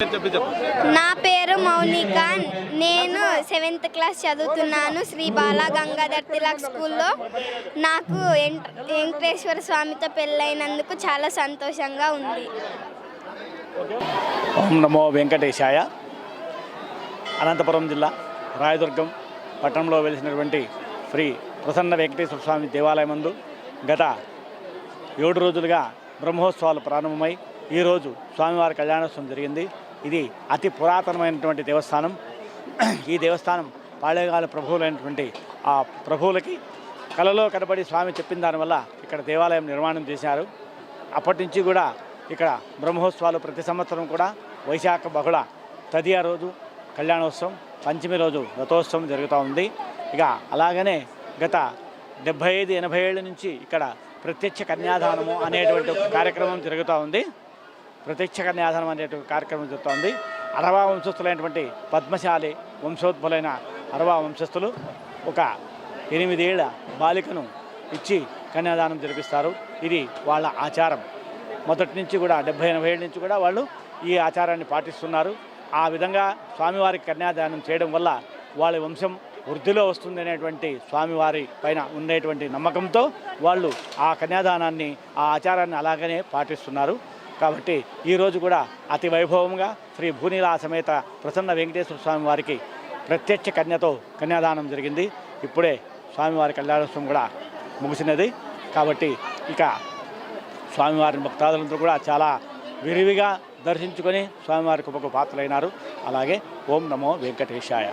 నా పేరు మౌనిక. నేను సెవెంత్ క్లాస్ చదువుతున్నాను శ్రీ బాలా గంగాధర్ తిలక్ స్కూల్లో. నాకు వెంకటేశ్వర స్వామితో పెళ్ళైనందుకు చాలా సంతోషంగా ఉంది. ఓం నమో వెంకటేశాయ. అనంతపురం జిల్లా రాయదుర్గం పట్టణంలో వెలిసినటువంటి శ్రీ ప్రసన్న వెంకటేశ్వర స్వామి దేవాలయం గత ఏడు రోజులుగా బ్రహ్మోత్సవాలు ప్రారంభమై ఈరోజు స్వామివారి కళ్యాణోత్సవం జరిగింది. ఇది అతి పురాతనమైనటువంటి దేవస్థానం. ఈ దేవస్థానం పాళేగాల ప్రభువులైనటువంటి ఆ ప్రభువులకి కలలో కనబడి స్వామి చెప్పిన దానివల్ల ఇక్కడ దేవాలయం నిర్మాణం చేశారు. అప్పటి నుంచి కూడా ఇక్కడ బ్రహ్మోత్సవాలు ప్రతి సంవత్సరం కూడా వైశాఖ బహుళ తదియ రోజు కళ్యాణోత్సవం పంచమి రోజు రథోత్సవం జరుగుతూ ఉంది. ఇక అలాగనే గత డెబ్భై ఐదు ఎనభై ఏళ్ళ నుంచి ఇక్కడ ప్రత్యక్ష కన్యాదానము అనేటువంటి ఒక కార్యక్రమం జరుగుతూ ఉంది. ప్రత్యక్ష కన్యాదానం అనేటువంటి కార్యక్రమం జరుగుతోంది. అరవా వంశస్థులైనటువంటి పద్మశాలి వంశోద్భులైన అరవా వంశస్థులు ఒక ఎనిమిదేళ్ళ బాలికను ఇచ్చి కన్యాదానం జరిపిస్తారు. ఇది వాళ్ళ ఆచారం. మొదటి నుంచి కూడా డెబ్బై ఎనభై ఏళ్ళ నుంచి కూడా వాళ్ళు ఈ ఆచారాన్ని పాటిస్తున్నారు. ఆ విధంగా స్వామివారికి కన్యాదానం చేయడం వల్ల వాళ్ళ వంశం వృద్ధిలో వస్తుంది అనేటువంటి స్వామివారి పైన ఉండేటువంటి నమ్మకంతో వాళ్ళు ఆ కన్యాదానాన్ని ఆ ఆచారాన్ని అలాగనే పాటిస్తున్నారు. కాబట్టి ఈరోజు కూడా అతి వైభవంగా శ్రీ భూనీలా సమేత ప్రసన్న వెంకటేశ్వర స్వామి వారికి ప్రత్యక్ష కన్యతో కన్యాదానం జరిగింది. ఇప్పుడే స్వామివారి కళ్యాణోత్సవం కూడా ముగిసినది. కాబట్టి ఇక స్వామివారి భక్తాదులందరూ కూడా చాలా విరివిగా దర్శించుకొని స్వామివారికి ఒక పాత్రలైనారు. అలాగే ఓం నమో వెంకటేశాయ.